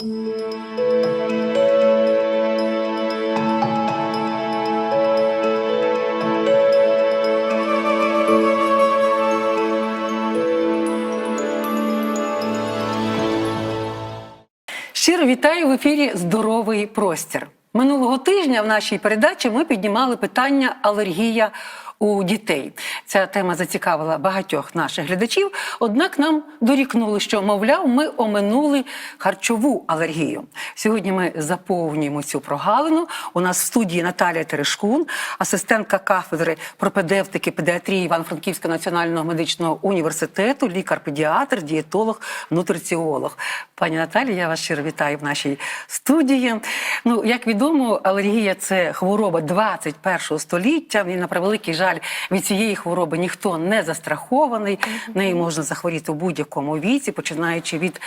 Щиро вітаю в ефірі Здоровий простір. Минулого тижня в нашій передачі ми піднімали питання алергія у дітей. Ця тема зацікавила багатьох наших глядачів. Однак нам дорікнули, що мовляв, ми оминули харчову алергію. Сьогодні ми заповнюємо цю прогалину. У нас в студії Наталія Терешкун, асистентка кафедри пропедевтики педіатрії Івано-Франківського національного медичного університету, лікар-педіатр, дієтолог, нутриціолог. Пані Наталі, я вас щиро вітаю в нашій студії. Ну, як відомо, алергія це хвороба 21 століття. І на превеликий жаль, від цієї хвороби ніхто не застрахований. Нею можна захворіти у будь-якому віці, починаючи від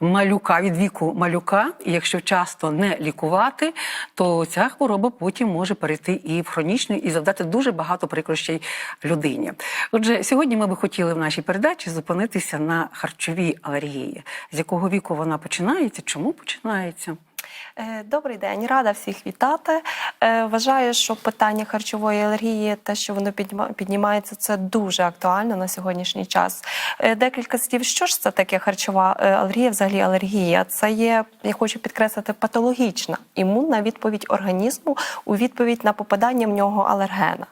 малюка, від віку малюка. І якщо часто не лікувати, то ця хвороба потім може перейти і в хронічну, і завдати дуже багато прикрощей людині. Отже, сьогодні ми би хотіли в нашій передачі зупинитися на харчовій алергії, з якого віку вона починається, чому починається. Е, Добрий день, рада всіх вітати. Е, Вважаю, що питання харчової алергії, те, що воно піднімається, це дуже актуально на сьогоднішній час. Е, Декілька слів, що ж це таке харчова алергія, взагалі алергія? Це є, я хочу підкреслити, патологічна імунна відповідь організму у відповідь на попадання в нього алергена.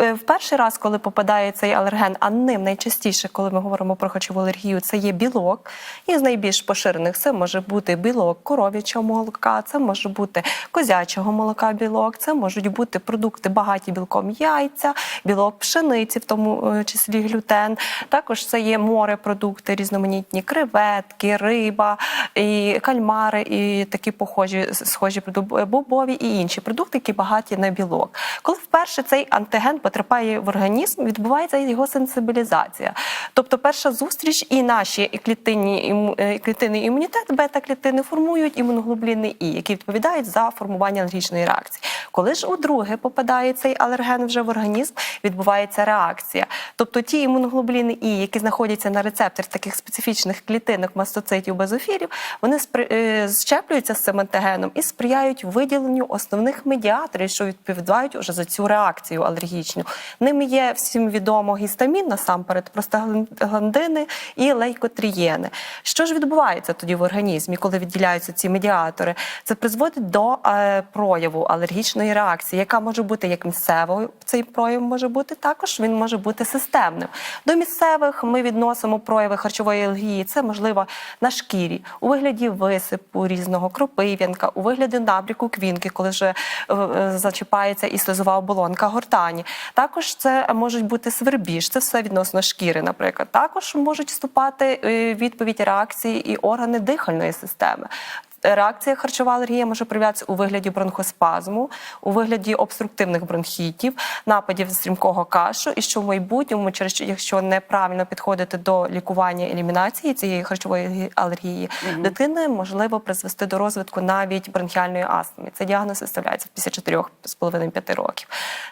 Е, В перший раз, коли попадає цей алерген, а ним найчастіше, коли ми говоримо про харчову алергію, це є білок. І з найбільш поширених це може бути білок коров'ячого молока, це може бути козячого молока білок, це можуть бути продукти багаті білком яйця, білок пшениці, в тому е, числі глютен. Також це є морепродукти, різноманітні креветки, риба, і кальмари, і такі похожі схожі бобові і інші продукти, які багаті на білок. Коли вперше цей антиген потрапляє в організм, відбувається його сенсибілізація. Тобто, перша зустріч і наші клітинні е, клітинний імунітет, бета-клітини формують імуноглобуліни І, які відповідають за формування алергічної реакції. Коли ж удруге попадає цей алерген вже в організм, відбувається реакція. Тобто ті імуноглобуліни І, які знаходяться на рецепторах таких специфічних клітинок мастоцитів базофілів, вони спри- е, щеплюються з цим антигеном і сприяють виділенню основних медіаторів, що відповідають уже за цю реакцію алергічну. Ними є всім відомо гістамін насамперед, простагландини і лейкотрієни. Що ж відбувається тоді в організмі, коли відділяються ці медіатори? Це призводить до е, прояву алергічної реакції, яка може бути як місцевою. Цей прояв може бути також. Він може бути системним. До місцевих ми відносимо прояви харчової алергії. Це можливо на шкірі у вигляді висипу різного кропив'янка, у вигляді набріку квінки, коли вже е, е, зачіпається і слизова оболонка гортані. Також це можуть бути свербіж, це все відносно шкіри, наприклад. Також можуть вступати е, відповідь реакції і органи дихальної системи. Реакція харчова алергія може проявлятися у вигляді бронхоспазму, у вигляді обструктивних бронхітів, нападів стрімкого кашу, і що в майбутньому, через якщо неправильно підходити до лікування елімінації цієї харчової алергії, дитини можливо призвести до розвитку навіть бронхіальної астми. Цей діагноз виставляється після 4,5-5 років.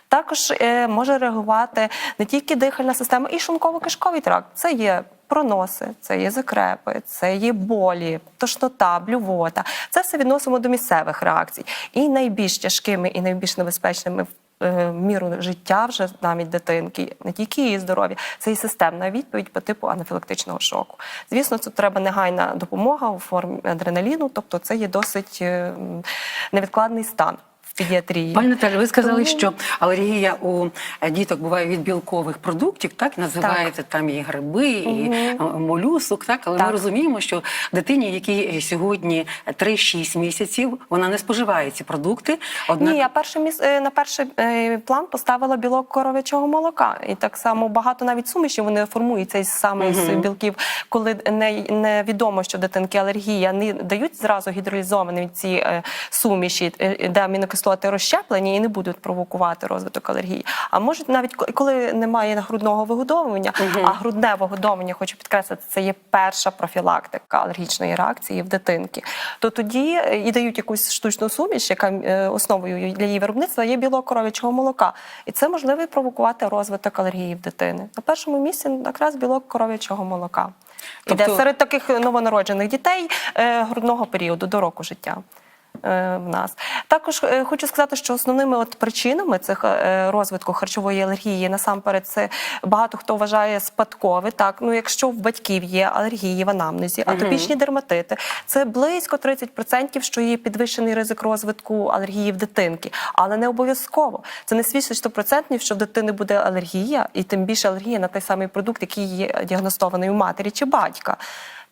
Також е, може реагувати не тільки дихальна система, і шлунково-кишковий тракт. Це є проноси, це є закрепи, це є болі, тошнота, блювота. Це все відносимо до місцевих реакцій. І найбільш тяжкими і найбільш небезпечними в е, міру життя вже навіть дитинки, не тільки її здоров'я, це і системна відповідь по типу анафілактичного шоку. Звісно, це треба негайна допомога у формі адреналіну, тобто це є досить е, невідкладний стан в педіатрії. Пані Наталі, ви сказали, Тому- що алергія у діток буває від білкових продуктів, так називається там і гриби, і е, молюсок. Так, але ми розуміємо, що дитині, якій е, сьогодні 3-6 місяців, вона не споживає ці продукти. Однак Ні, я перший міс... е, на перший е, план поставила білок коров'ячого молока. І так само багато навіть сумішів вони формуються із саме з білків. Коли не, не відомо, що дитинки алергія, не дають зразу гідролізовані ці суміші, де амінокислоти розщеплені і не будуть провокувати розвиток алергії. А можуть навіть коли немає грудного вигодовування, а грудне вигодовування, хочу підкреслити, це є перша профілактика алергічної реакції в дитинки. То тоді е, і дають якусь штучну суміш, яка е, основою для її виробництва є білок коров'ячого молока. І це можливо провокувати розвиток алергії в дитини. На першому місці якраз білок коров'ячого молока. Іде Тобто- серед таких новонароджених дітей е, грудного періоду до року життя. Е, В нас також е, хочу сказати, що основними от причинами цих е, розвитку харчової алергії насамперед це багато хто вважає спадкове. Так, ну якщо в батьків є алергії в анамнезі, атопічні дерматити, це близько 30%, що є підвищений ризик розвитку алергії в дитинки, але не обов'язково. Це не свідчить 100%, що в дитини буде алергія, і тим більше алергія на той самий продукт, який є діагностований у матері чи батька.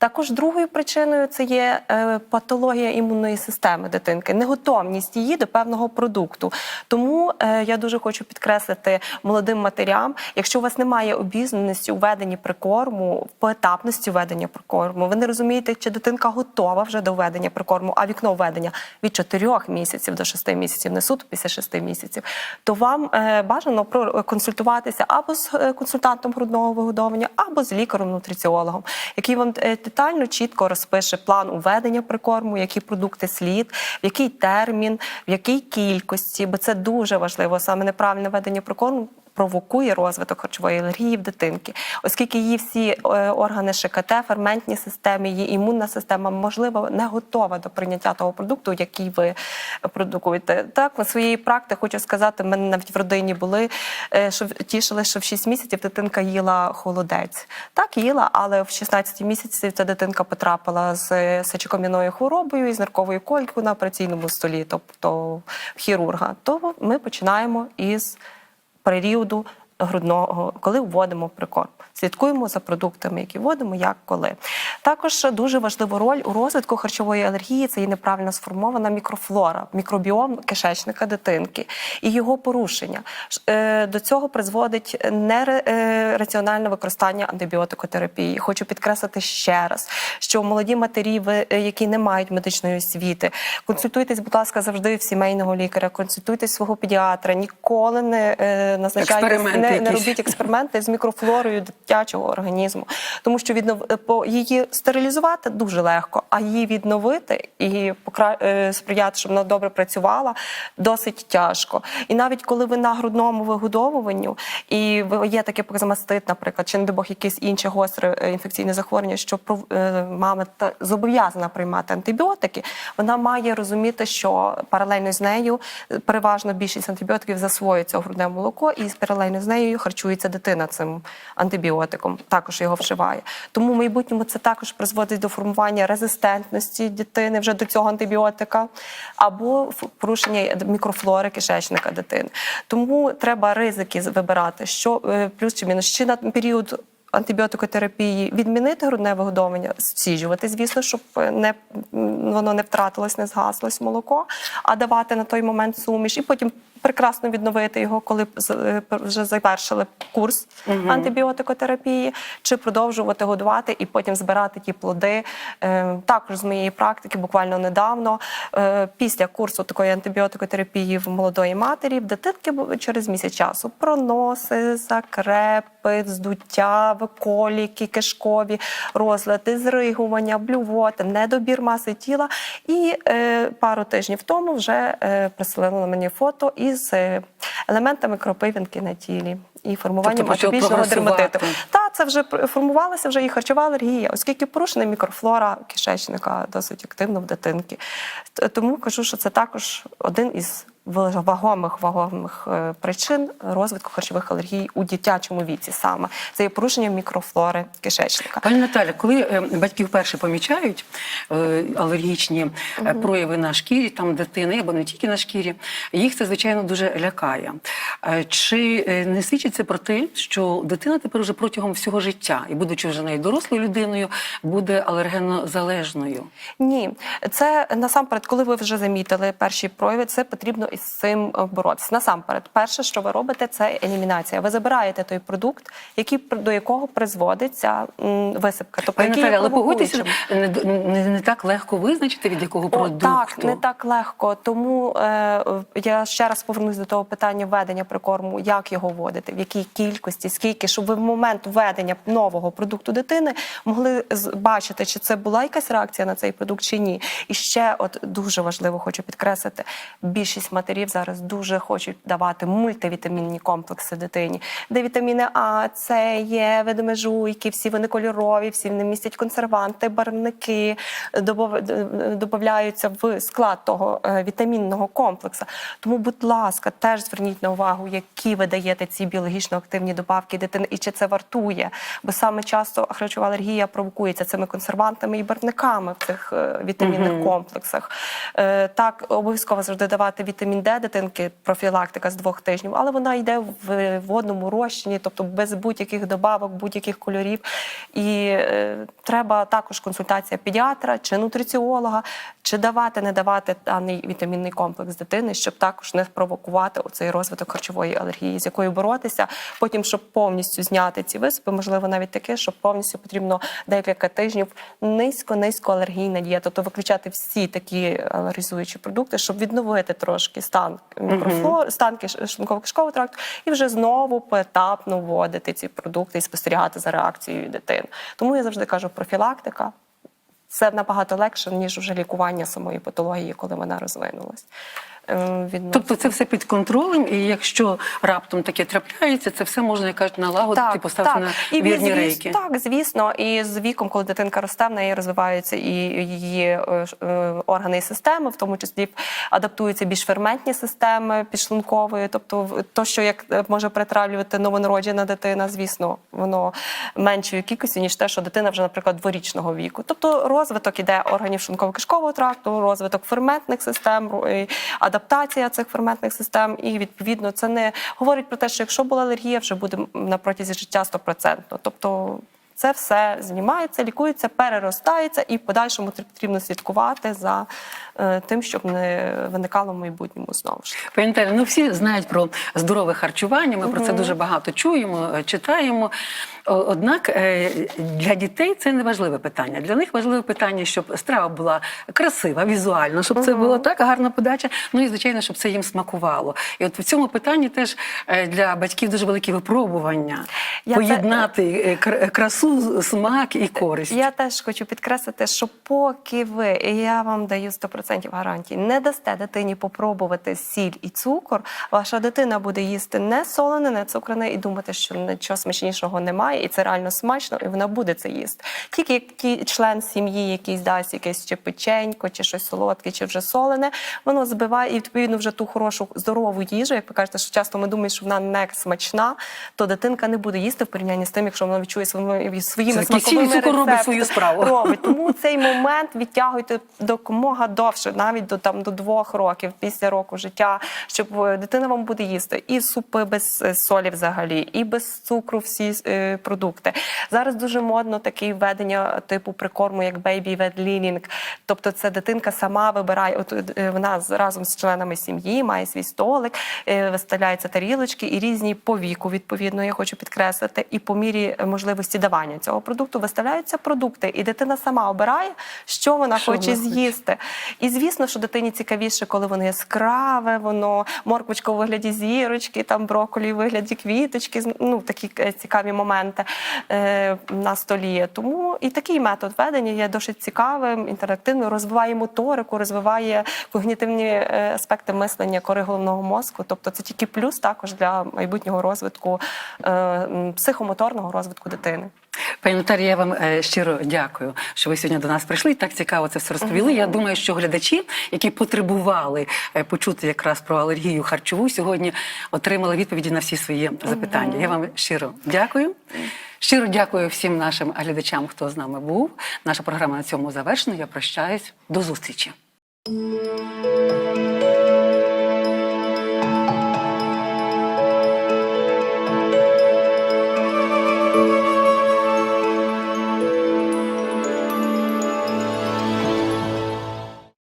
Також другою причиною це є е, патологія імунної системи дитинки, неготовність її до певного продукту. Тому е, я дуже хочу підкреслити молодим матерям, якщо у вас немає обізнаності у веденні прикорму, поетапності ведення прикорму, ви не розумієте, чи дитинка готова вже до введення прикорму, а вікно введення від 4 місяців до 6 місяців, не суто після 6 місяців, то вам е, бажано проконсультуватися або з консультантом грудного вигодовування, або з лікарем-нутриціологом, який вам детально чітко розпише план уведення прикорму, які продукти слід, в який термін, в якій кількості, бо це дуже важливо. Саме неправильне ведення прикорму провокує розвиток харчової алергії в дитинки, оскільки її всі е, органи ШКТ, ферментні системи, її імунна система, можливо, не готова до прийняття того продукту, який ви продукуєте. Так, на своїй практиці хочу сказати, в мене навіть в родині були, е, що тішили, що в 6 місяців дитинка їла холодець. Так, їла, але в 16 місяців ця дитинка потрапила з е, сечокам'яною хворобою і з нирковою колькою на операційному столі, тобто хірурга. То ми починаємо із періоду грудного, коли вводимо прикорм. Слідкуємо за продуктами, які вводимо, як коли. Також дуже важливу роль у розвитку харчової алергії це і неправильно сформована мікрофлора, мікробіом кишечника дитинки і його порушення. Е, До цього призводить нераціональне використання антибіотикотерапії. Хочу підкреслити ще раз, що молоді матері, е, які не мають медичної освіти, консультуйтесь, будь ласка, завжди в сімейного лікаря, консультуйтесь свого педіатра, ніколи не е, назначайте не, не робіть експерименти з мікрофлорою дитячого організму, тому що віднов... е, по її стерилізувати дуже легко, а її відновити і покра... е, сприяти, щоб вона добре працювала, досить тяжко. І навіть коли ви на грудному вигодовуванню і ви є таке мастит, наприклад, чи не Бог якесь інше гостре е, інфекційне захворювання, що мама зобов'язана приймати антибіотики, вона має розуміти, що паралельно з нею переважно більшість антибіотиків засвоюється у грудне молоко, і паралельно з нею харчується дитина цим антибіотиком, також його вживає. Тому в майбутньому це також призводить до формування резистентності дитини вже до цього антибіотика, або порушення мікрофлори кишечника дитини. Тому треба ризики вибирати, що е, плюс чи мінус, чи на період. Антибіотикотерапії відмінити грудне вигодовування, зціджувати, звісно, щоб не воно не втратилось, не згаслось молоко, а давати на той момент суміш, і потім прекрасно відновити його, коли е, вже завершили курс антибіотикотерапії, чи продовжувати годувати і потім збирати ті плоди. Е, Також з моєї практики, буквально недавно, е, після курсу такої антибіотикотерапії в молодої матері, в дитинки через місяць часу проноси, закрепи, здуття, коліки, кишкові розлади, зригування, блювоти, недобір маси тіла. І пару тижнів тому вже присилили мені фото із е, елементами кропивинки на тілі і формуванням Тобто атопічного дерматиту. Та це вже формувалася вже і харчова алергія, оскільки порушена мікрофлора кишечника досить активно в дитинки. Тому кажу, що це також один із вагомих вагомих е, причин розвитку харчових алергій у дитячому віці. Саме це є порушення мікрофлори кишечника. Пані Наталя, коли е, батьки вперше помічають е, алергічні е, прояви на шкірі, там дитини, або не тільки на шкірі, їх це звичайно дуже лякає. Чи не свідчить це про те, що дитина тепер уже протягом всього життя, і будучи вже навіть дорослою людиною, буде алергенозалежною? Ні, це насамперед, коли ви вже замітили перші прояви, це потрібно із цим е, боротися. Насамперед, перше, що ви робите, це елімінація. Ви забираєте той продукт, який до якого призводиться висипка. Тобто, Пані Наталя, але погодьтеся, не, не, не так легко визначити, від якого О, продукту. так, не так легко. Тому е, я ще раз повернусь до того питання введення прикорму, як його вводити, в якій кількості, скільки, щоб ви в момент введення нового продукту дитини могли бачити, чи це була якась реакція на цей продукт чи ні. І ще, от дуже важливо, хочу підкреслити, більшість матерів зараз дуже хочуть давати мультивітамінні комплекси дитині, де вітаміни А, С, Є, ведмежуйки, всі вони кольорові, всі вони містять консерванти, барвники, додаються в склад того е, вітамінного комплексу. Тому, будь ласка, теж зверніть на увагу, які ви даєте ці біологічно активні добавки дитини і чи це вартує. Бо саме часто харчова алергія провокується цими консервантами і барвниками в цих е, вітамінних комплексах. Е, Так, обов'язково завжди давати вітамін Д дитинки, профілактика з двох тижнів, але вона йде в водному розчині, тобто без будь-яких добавок, будь-яких кольорів. І е, треба також консультація педіатра чи нутриціолога, чи давати, не давати даний вітамінний комплекс дитини, щоб також не провокувати оцей розвиток харчової алергії, з якою боротися. Потім, щоб повністю зняти ці висипи, можливо, навіть таке, що повністю потрібно декілька тижнів низько-низько алергійна дієта, тобто виключати всі такі алергізуючі продукти, щоб відновити трошки стан мікрофлори, стан киш- шлунково-кишкового тракту, і вже знову поетапно вводити ці продукти і спостерігати за реакцією дитини. Тому я завжди кажу, профілактика це набагато легше, ніж вже лікування самої патології, коли вона розвинулась. Ем, відносно- Тобто це все під контролем, і якщо раптом таке трапляється, це все можна як кажуть, налагодити, поставити на І вірні звіс- рейки. Так, звісно, і з віком, коли дитинка росте, в неї розвиваються і її е, е, органи і системи, в тому числі адаптуються більш ферментні системи підшлункової. Тобто, то, що як е, може притравлювати новонароджена дитина, звісно, воно меншою кількістю, ніж те, що дитина вже, наприклад, дворічного віку. Тобто розвиток іде органів шлунково-кишкового тракту, розвиток ферментних систем, і адаптація цих ферментних систем. І відповідно це не говорить про те, що якщо була алергія, вже буде на протязі життя стопроцентно. Тобто. Це все знімається, лікується, переростається, і в подальшому потрібно слідкувати за е, тим, щоб не виникало в майбутньому знову ж. Наталі, ну всі знають про здорове харчування. Ми про це дуже багато чуємо, е, читаємо. Однак е, для дітей це не важливе питання. Для них важливе питання, щоб страва була красива, візуально, щоб це було так, гарна подача. Ну і звичайно, щоб це їм смакувало. І от в цьому питанні теж е, для батьків дуже великі випробування Я поєднати е, красу, смак і користь. Я теж хочу підкреслити, що поки ви, і я вам даю 100% гарантії, не дасте дитині попробувати сіль і цукор, ваша дитина буде їсти не солене, не цукрене і думати, що нічого смачнішого немає, і це реально смачно, і вона буде це їсти. Тільки ті- член сім'ї, якийсь дасть якесь чи печенько, чи щось солодке, чи вже солене, воно збиває і відповідно вже ту хорошу здорову їжу. Як ви кажете, що часто ми думаємо, що вона не смачна, то дитинка не буде їсти в порівнянні з тим, якщо вона відчує своїми своїми Це смаковими цукор робить свою справу. Робить. Тому цей момент відтягуйте допомога довше, навіть до там до двох років після року життя, щоб е, дитина вам буде їсти і супи без е, солі взагалі, і без цукру всі е, продукти. Зараз дуже модно таке введення типу прикорму, як baby fed leaning. Тобто це дитинка сама вибирає. От е, вона разом з членами сім'ї має свій столик, е, виставляються тарілочки і різні по віку, відповідно, я хочу підкреслити, і по мірі можливості давання цього продукту виставляються продукти, і дитина сама обирає, що вона Що хоче вона з'їсти. І звісно, що дитині цікавіше, коли воно яскраве, воно морквочка у вигляді зірочки, там брокколі у вигляді квіточки, ну такі е, цікаві моменти е, на столі. Тому і такий метод ведення є досить цікавим, інтерактивним, розвиває моторику, розвиває когнітивні е, аспекти мислення кори головного мозку. Тобто це тільки плюс також для майбутнього розвитку е, психомоторного розвитку дитини. Пані Наталі, я вам е, щиро дякую, що ви сьогодні до нас прийшли так цікаво це все розповіли. Я думаю, що глядачі, які потребували е, почути якраз про алергію харчову, сьогодні отримали відповіді на всі свої запитання. Я вам щиро дякую. Щиро дякую всім нашим глядачам, хто з нами був. Наша програма на цьому завершена. Я прощаюсь. До зустрічі.